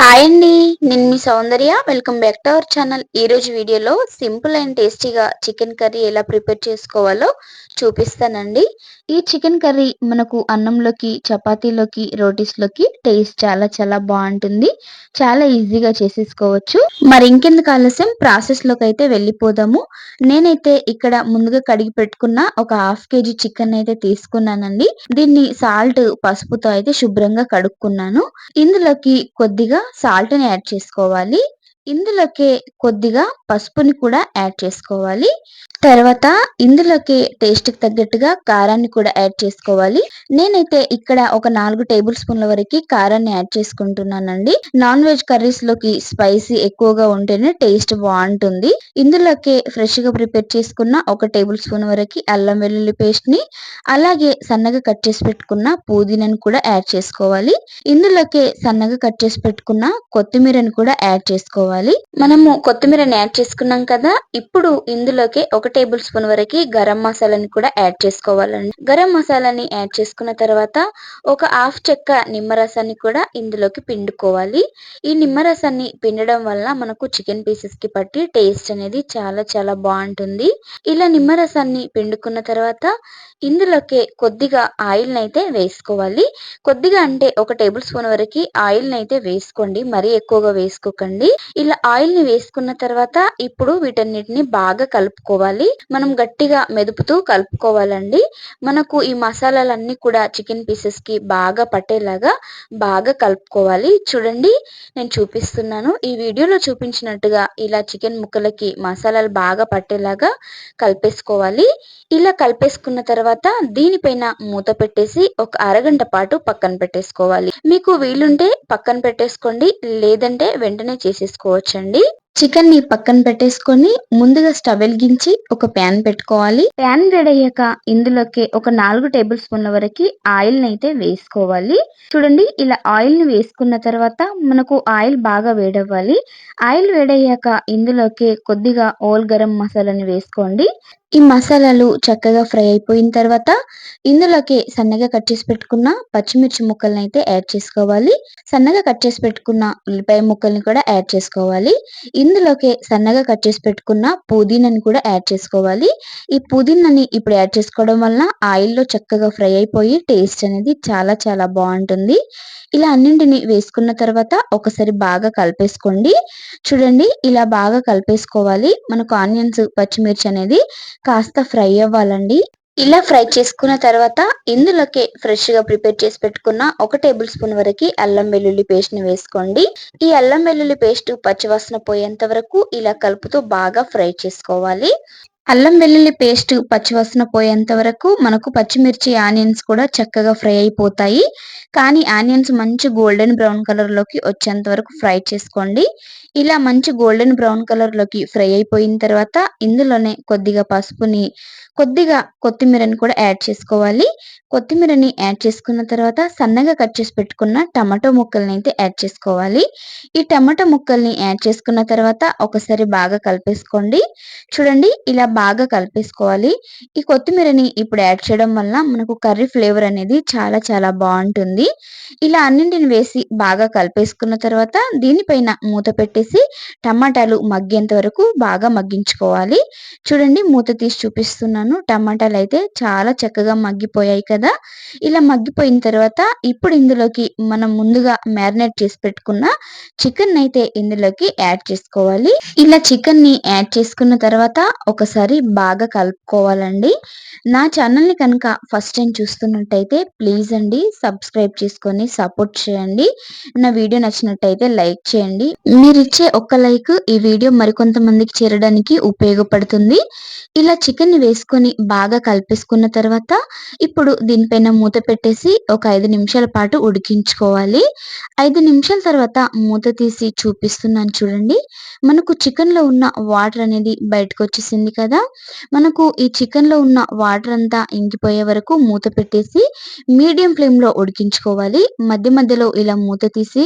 Hi అండి నేను మీ Soundarya. Welcome back to our channel ఈ రోజు వీడియోలో సింపుల్ అండ్ టేస్టీగా చికెన్ కర్రీ ఎలా ప్రిపేర్ చేసుకోవాలో చూపిస్తానండి. ఈ చికెన్ కర్రీ మనకు అన్నంలోకి చపాతీలోకి రోటీస్లోకి టేస్ట్ చాలా చాలా బాగుంటుంది. చాలా ఈజీగా చేసేసుకోవచ్చు. మరి ఇంకెందుకు ఆలస్యం? ప్రాసెస్లోకి అయితే వెళ్ళిపోదాము. నేనైతే ఇక్కడ ముందుగా కడిగి పెట్టుకున్న ఒక హాఫ్ కేజీ చికెన్ అయితే తీసుకున్నానండి. దీన్ని సాల్ట్ పసుపుతో అయితే శుభ్రంగా కడుక్కున్నాను. ఇందులోకి కొద్దిగా సాల్ట్ని యాడ్ చేసుకోవాలి. ఇందులోకి కొద్దిగా పసుపుని కూడా యాడ్ చేసుకోవాలి. తర్వాత ఇందులోకి టేస్ట్కి తగ్గట్టుగా కారాన్ని కూడా యాడ్ చేసుకోవాలి. నేనైతే ఇక్కడ ఒక నాలుగు టేబుల్ స్పూన్ల వరకు కారాన్ని యాడ్ చేసుకుంటున్నానండి. నాన్ వెజ్ కర్రీస్లోకి స్పైసీ ఎక్కువగా ఉంటేనే టేస్ట్ బాగుంటుంది. ఇందులోకి ఫ్రెష్గా ప్రిపేర్ చేసుకున్న ఒక టేబుల్ స్పూన్ వరకు అల్లం వెల్లుల్లి పేస్ట్ని అలాగే సన్నగా కట్ చేసి పెట్టుకున్న పుదీనాను కూడా యాడ్ చేసుకోవాలి. ఇందులోకి సన్నగా కట్ చేసి పెట్టుకున్న కొత్తిమీరని కూడా యాడ్ చేసుకోవాలి. మనము కొత్తిమీరని యాడ్ చేసుకున్నాం కదా ఇప్పుడు ఇందులోకి ఒక టేబుల్ స్పూన్ వరకు గరం మసాలాని కూడా యాడ్ చేసుకోవాలండి. గరం మసాలాని యాడ్ చేసుకున్న తర్వాత ఒక హాఫ్ చెక్క నిమ్మరసాన్ని కూడా ఇందులోకి పిండుకోవాలి. ఈ నిమ్మరసాన్ని పిండడం వల్ల మనకు చికెన్ పీసెస్కి పట్టి టేస్ట్ అనేది చాలా చాలా బాగుంటుంది. ఇలా నిమ్మరసాన్ని పిండుకున్న తర్వాత ఇందులోకి కొద్దిగా ఆయిల్ అయితే వేసుకోవాలి. కొద్దిగా అంటే ఒక టేబుల్ స్పూన్ వరకు ఆయిల్ అయితే వేసుకోండి. మరీ ఎక్కువగా వేసుకోకండి. ఇలా ఆయిల్ని వేసుకున్న తర్వాత ఇప్పుడు వీటన్నిటిని బాగా కలుపుకోవాలి. మనం గట్టిగా మెదుపుతూ కలుపుకోవాలండి. మనకు ఈ మసాలాలన్నీ కూడా చికెన్ పీసెస్కి బాగా పట్టేలాగా బాగా కలుపుకోవాలి. చూడండి నేను చూపిస్తున్నాను. ఈ వీడియోలో చూపించినట్టుగా ఇలా చికెన్ ముక్కలకి మసాలాలు బాగా పట్టేలాగా కలిపేసుకోవాలి. ఇలా కలిపేసుకున్న తర్వాత దీనిపైన మూత పెట్టేసి ఒక అరగంట పాటు పక్కన పెట్టేసుకోవాలి. మీకు వీలుంటే పక్కన పెట్టేసుకోండి లేదంటే వెంటనే చేసేసుకోవచ్చండి చికెన్ని పక్కన పెట్టేసుకొని ముందుగా స్టవ్ వెలిగించి ఒక ప్యాన్ పెట్టుకోవాలి. ప్యాన్ రెడీ అయ్యాక ఇందులోకి ఒక నాలుగు టేబుల్ స్పూన్ల వరకు ఆయిల్ అయితే వేసుకోవాలి. చూడండి ఇలా ఆయిల్ని వేసుకున్న తర్వాత మనకు ఆయిల్ బాగా వేడవ్వాలి. ఆయిల్ వేడయ్యాక ఇందులోకి కొద్దిగా ఓల్ గరం మసాలాని వేసుకోండి. ఈ మసాలాలు చక్కగా ఫ్రై అయిపోయిన తర్వాత ఇందులోకి సన్నగా కట్ చేసి పెట్టుకున్న పచ్చిమిర్చి ముక్కల్ని అయితే యాడ్ చేసుకోవాలి. సన్నగా కట్ చేసి పెట్టుకున్న ఉల్లిపాయ ముక్కల్ని కూడా యాడ్ చేసుకోవాలి. ఇందులోకి సన్నగా కట్ చేసి పెట్టుకున్న పుదీనాని కూడా యాడ్ చేసుకోవాలి. ఈ పుదీనాని ఇప్పుడు యాడ్ చేసుకోవడం వలన ఆయిల్లో చక్కగా ఫ్రై అయిపోయి టేస్ట్ అనేది చాలా చాలా బాగుంటుంది. ఇలా అన్నింటిని వేసుకున్న తర్వాత ఒకసారి బాగా కలిపేసుకోండి. చూడండి ఇలా బాగా కలిపేసుకోవాలి. మనకు ఆనియన్స్ పచ్చిమిర్చి అనేది కాస్త ఫ్రై అవ్వాలండి. ఇలా ఫ్రై చేసుకున్న తర్వాత ఇందులోకి ఫ్రెష్గా ప్రిపేర్ చేసి పెట్టుకున్న ఒక టేబుల్ స్పూన్ వరకు అల్లం వెల్లుల్లి పేస్ట్ని వేసుకోండి. ఈ అల్లం వెల్లుల్లి పేస్ట్ పచ్చివాసన పోయేంత వరకు ఇలా కలుపుతూ బాగా ఫ్రై చేసుకోవాలి. అల్లం వెల్లుల్లి పేస్ట్ పచ్చివాసన పోయేంత వరకు మనకు పచ్చిమిర్చి ఆనియన్స్ కూడా చక్కగా ఫ్రై అయిపోతాయి. కానీ ఆనియన్స్ మంచి గోల్డెన్ బ్రౌన్ కలర్లోకి వచ్చేంత వరకు ఫ్రై చేసుకోండి. ఇలా మంచి గోల్డెన్ బ్రౌన్ కలర్లోకి ఫ్రై అయిపోయిన తర్వాత ఇందులోనే కొద్దిగా పసుపుని కొద్దిగా కొత్తిమీరని కూడా యాడ్ చేసుకోవాలి. కొత్తిమీరని యాడ్ చేసుకున్న తర్వాత సన్నగా కట్ చేసి పెట్టుకున్న టమాటో ముక్కల్ని అయితే యాడ్ చేసుకోవాలి. ఈ టమాటో ముక్కల్ని యాడ్ చేసుకున్న తర్వాత ఒకసారి బాగా కలిపేసుకోండి. చూడండి ఇలా బాగా కలిపేసుకోవాలి. ఈ కొత్తిమీరని ఇప్పుడు యాడ్ చేయడం వల్ల మనకు కర్రీ ఫ్లేవర్ అనేది చాలా చాలా బాగుంటుంది. ఇలా అన్నింటిని వేసి బాగా కలిపేసుకున్న తర్వాత దీనిపైన మూత పెట్టేసి టమాటాలు మగ్గేంత వరకు బాగా మగ్గించుకోవాలి. చూడండి మూత తీసి చూపిస్తున్నాను. టమాటాలు అయితే చాలా చక్కగా మగ్గిపోయాయి కదా. ఇలా మగ్గిపోయిన తర్వాత ఇప్పుడు ఇందులోకి మనం ముందుగా మ్యారినేట్ చేసి పెట్టుకున్న చికెన్ అయితే ఇందులోకి యాడ్ చేసుకోవాలి. ఇలా చికెన్ని యాడ్ చేసుకున్న తర్వాత ఒకసారి బాగా కలుపుకోవాలండి. నా ఛానల్ని కనుక ఫస్ట్ టైం చూస్తున్నట్టయితే ప్లీజ్ అండి సబ్స్క్రైబ్ చేసుకొని సపోర్ట్ చేయండి. నా వీడియో నచ్చినట్టయితే లైక్ చేయండి. మీరు ఇచ్చే ఒక్క లైక్ ఈ వీడియో మరికొంతమందికి చేరడానికి ఉపయోగపడుతుంది. ఇలా చికెన్ని వేసుకొని బాగా కలిపేసుకున్న తర్వాత ఇప్పుడు దీనిపైన మూత పెట్టేసి ఒక ఐదు నిమిషాల పాటు ఉడికించుకోవాలి. ఐదు నిమిషాల తర్వాత మూత తీసి చూపిస్తున్నాను చూడండి. మనకు చికెన్లో ఉన్న వాటర్ అనేది బయటకు వచ్చేసింది కదా. కదా? మనకు ఈ చికెన్లో ఉన్న వాటర్ అంతా ఇంకిపోయే వరకు మూత పెట్టేసి మీడియం ఫ్లేమ్లో ఉడికించుకోవాలి. మధ్య మధ్యలో ఇలా మూత తీసి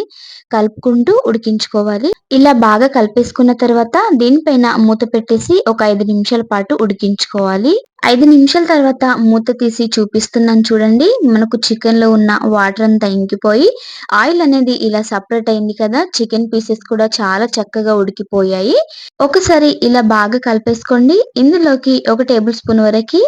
కలుపుకుంటూ ఉడికించుకోవాలి. ఇలా బాగా కలిపేసుకున్న తర్వాత దీనిపైన మూత పెట్టేసి ఒక ఐదు నిమిషాల పాటు ఉడికించుకోవాలి. ఐదు నిమిషాల తర్వాత మూత తీసి చూపిస్తున్నాను చూడండి. మనకు చికెన్లో ఉన్న వాటర్ అంతా ఇంకిపోయి ఆయిల్ అనేది ఇలా సపరేట్ అయింది కదా? చికెన్ పీసెస్ కూడా చాలా చక్కగా ఉడికిపోయాయి. ఒకసారి ఇలా బాగా కలిపేసుకోండి. ఇందులోకి ఒక టేబుల్ స్పూన్ వరకు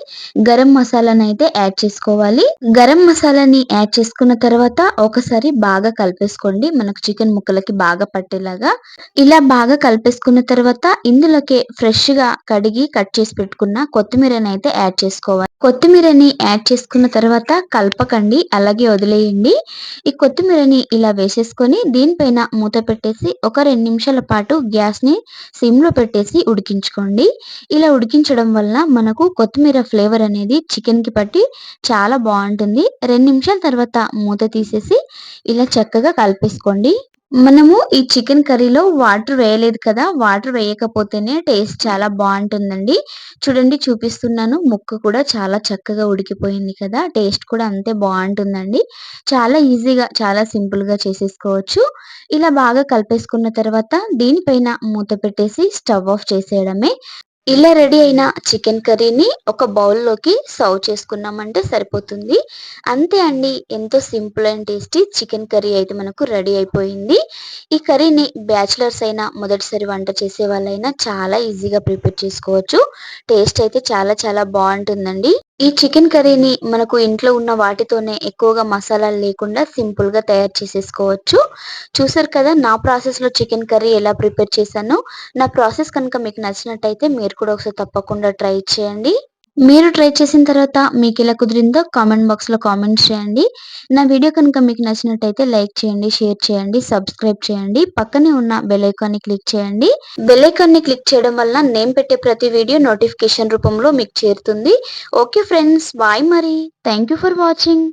గరం మసాలాని అయితే యాడ్ చేసుకోవాలి. గరం మసాలాని యాడ్ చేసుకున్న తర్వాత ఒకసారి బాగా కలిపేసుకోండి. మనకు చికెన్ ముక్కలకి బాగా పట్టేలాగా. ఇలా బాగా కలిపేసుకున్న తర్వాత ఇందులోకి ఫ్రెష్గా కడిగి కట్ చేసి పెట్టుకున్న కొత్తిమీరని అయితే యాడ్ చేసుకోవాలి. కొత్తిమీరని యాడ్ చేసుకున్న తర్వాత కలపకండి. అలాగే వదిలేయండి. ఈ కొత్తిమీరని ఇలా వేసేసుకొని దీనిపైన మూత పెట్టేసి ఒక రెండు నిమిషాల పాటు గ్యాస్ని సిమ్లో పెట్టేసి ఉడికించుకోండి. ఇలా ఉడికించడం వల్ల మనకు కొత్తిమీర ఫ్లేవర్ అనేది చికెన్కి పట్టి చాలా బాగుంటుంది. రెండు నిమిషాల తర్వాత మూత తీసేసి ఇలా చక్కగా కలిపేసుకోండి. మనము ఈ చికెన్ కర్రీలో వాటర్ వేయలేదు కదా వాటర్ వేయకపోతేనే టేస్ట్ చాలా బాగుంటుందండి. చూడండి చూపిస్తున్నాను. ముక్క కూడా చాలా చక్కగా ఉడికిపోయింది కదా టేస్ట్ కూడా అంతే బాగుంటుందండి. చాలా ఈజీగా చాలా సింపుల్గా చేసేసుకోవచ్చు. ఇలా బాగా కలిపేసుకున్న తర్వాత దీనిపైన మూత పెట్టేసి స్టవ్ ఆఫ్ చేసేయడమే. ఇలా రెడీ అయిన చికెన్ కర్రీని ఒక బౌల్లోకి సర్వ్ చేసుకున్నామంటే సరిపోతుంది. అంతే అండి ఎంతో simple and tasty chicken curry అయితే మనకు రెడీ అయిపోయింది. ఈ కర్రీని బ్యాచిలర్స్ అయినా మొదటిసారి వంట చేసే వాళ్ళైనా చాలా ఈజీగా ప్రిపేర్ చేసుకోవచ్చు. టేస్ట్ అయితే చాలా చాలా బాగుంటుందండి. ఈ చికెన్ కర్రీని మనకు ఇంట్లో ఉన్న వాటితోనే ఎక్కువగా మసాలాలు లేకుండా సింపుల్గా తయారు చేసేసుకోవచ్చు. చూసారు కదా నా ప్రాసెస్లో చికెన్ కర్రీ ఎలా ప్రిపేర్ చేశానో. నా ప్రాసెస్ కనుక మీకు నచ్చినట్టయితే మీరు కూడా ఒకసారి తప్పకుండా ట్రై చేయండి. మీరు ట్రై చేసిన తర్వాత మీకు ఎలా కుదిరిందో కామెంట్ బాక్స్లో కామెంట్స్ కామెంట్ చేయండి. నా వీడియో కనుక మీకు నచ్చినట్టయితే లైక్ చేయండి షేర్ చేయండి సబ్స్క్రైబ్ చేయండి. పక్కనే ఉన్న బెల్ క్లిక్ చేయండి. బెల్ క్లిక్ చేయడం వల్ల నేను పెట్టే ప్రతి వీడియో నోటిఫికేషన్ రూపంలో మీకు చేరుతుంది. ఓకే ఫ్రెండ్స్ బాయ్ మరి. Thank for watching.